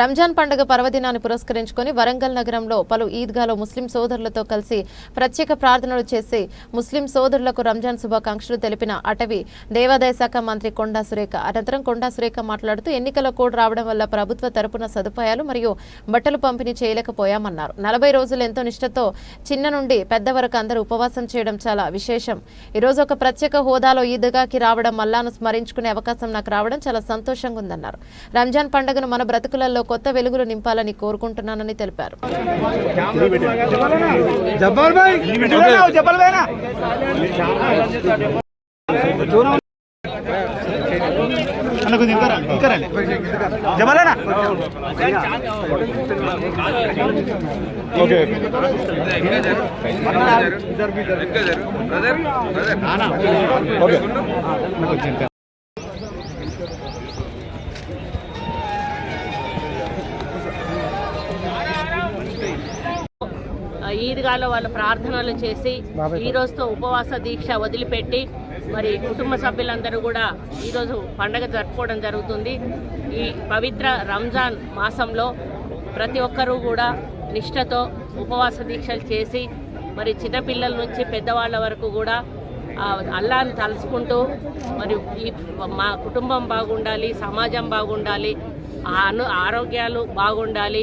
రంజాన్ పండుగ పర్వదినాన్ని పురస్కరించుకొని వరంగల్ నగరంలో పలు ఈద్గాలో ముస్లిం సోదరులతో కలిసి ప్రత్యేక ప్రార్థనలు చేసి ముస్లిం సోదరులకు రంజాన్ శుభాకాంక్షలు తెలిపిన అటవీ దేవాదాయ శాఖ మంత్రి కొండా సురేఖ. అనంతరం కొండా సురేఖ మాట్లాడుతూ ఎన్నికల కోడ్ రావడం వల్ల ప్రభుత్వ తరపున సదుపాయాలు మరియు బట్టలు పంపిణీ చేయలేకపోయామన్నారు. నలభై రోజులు ఎంతో నిష్టతో చిన్న నుండి పెద్ద వరకు అందరూ ఉపవాసం చేయడం చాలా విశేషం. ఈరోజు ఒక ప్రత్యేక హోదాలో ఈద్గాకి రావడం మల్లాను స్మరించుకునే అవకాశం నాకు రావడం చాలా సంతోషంగా ఉందన్నారు. రంజాన్ పండుగను మన బ్రతుకులలో జీవితంలో కొత్త వెలుగులు నింపాలని కోరుకుంటున్నానని తెలిపారు. ఓకే. ఈద్గాలో వాళ్ళ ప్రార్థనలు చేసి ఈ రోజుతో ఉపవాస దీక్ష వదిలిపెట్టి మరి కుటుంబ సభ్యులందరూ కూడా ఈరోజు పండగ జరుపుకోవడం జరుగుతుంది. ఈ పవిత్ర రంజాన్ మాసంలో ప్రతి ఒక్కరూ కూడా నిష్ఠతో ఉపవాస దీక్షలు చేసి మరి చిన్నపిల్లల నుంచి పెద్దవాళ్ళ వరకు కూడా ఆ అల్లాని తలుచుకుంటూ మరి ఈ మా కుటుంబం బాగుండాలి సమాజం బాగుండాలి ఆరోగ్యాలు బాగుండాలి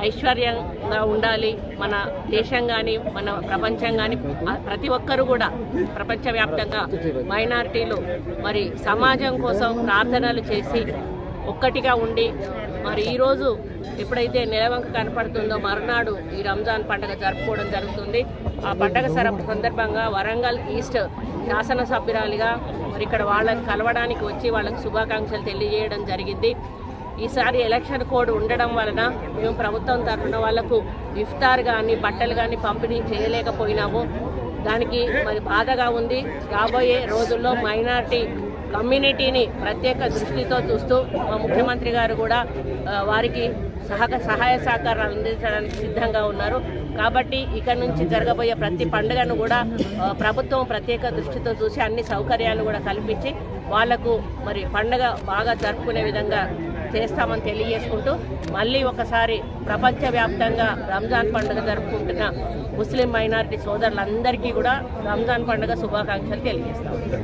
ఐశ్వర్యంగా ఉండాలి. మన దేశం కానీ మన ప్రపంచం కానీ ప్రతి ఒక్కరు కూడా ప్రపంచవ్యాప్తంగా మైనారిటీలు మరి సమాజం కోసం ప్రార్థనలు చేసి ఒక్కటిగా ఉండి మరి ఈరోజు ఎప్పుడైతే నెలవంక కనపడుతుందో మరునాడు ఈ రంజాన్ పండుగ జరుపుకోవడం జరుగుతుంది. ఆ పండగ సందర్భంగా వరంగల్ ఈస్ట్ శాసనసభ్యురాలిగా మరి ఇక్కడ వాళ్ళని కలవడానికి వచ్చి వాళ్ళకి శుభాకాంక్షలు తెలియజేయడం జరిగింది. ఈసారి ఎలక్షన్ కోడ్ ఉండడం వలన మేము ప్రభుత్వం తరఫున వాళ్ళకు ఇఫ్తార్ కానీ బట్టలు కానీ పంపిణీ చేయలేకపోయినాము. దానికి మరి బాధగా ఉంది. రాబోయే రోజుల్లో మైనార్టీ కమ్యూనిటీని ప్రత్యేక దృష్టితో చూస్తూ మా ముఖ్యమంత్రి గారు కూడా వారికి సహక సహాయ సహకారాలు అందించడానికి సిద్ధంగా ఉన్నారు. కాబట్టి ఇక నుంచి జరగబోయే ప్రతి పండుగను కూడా ప్రభుత్వం ప్రత్యేక దృష్టితో చూసి అన్ని సౌకర్యాలు కూడా కల్పించి వాళ్ళకు మరి పండుగ బాగా జరుపుకునే విధంగా చేస్తామని తెలియజేసుకుంటూ మళ్ళీ ఒకసారి ప్రపంచవ్యాప్తంగా రంజాన్ పండుగ జరుపుకుంటున్న ముస్లిం మైనారిటీ సోదరులందరికీ కూడా రంజాన్ పండుగ శుభాకాంక్షలు తెలియజేస్తాం.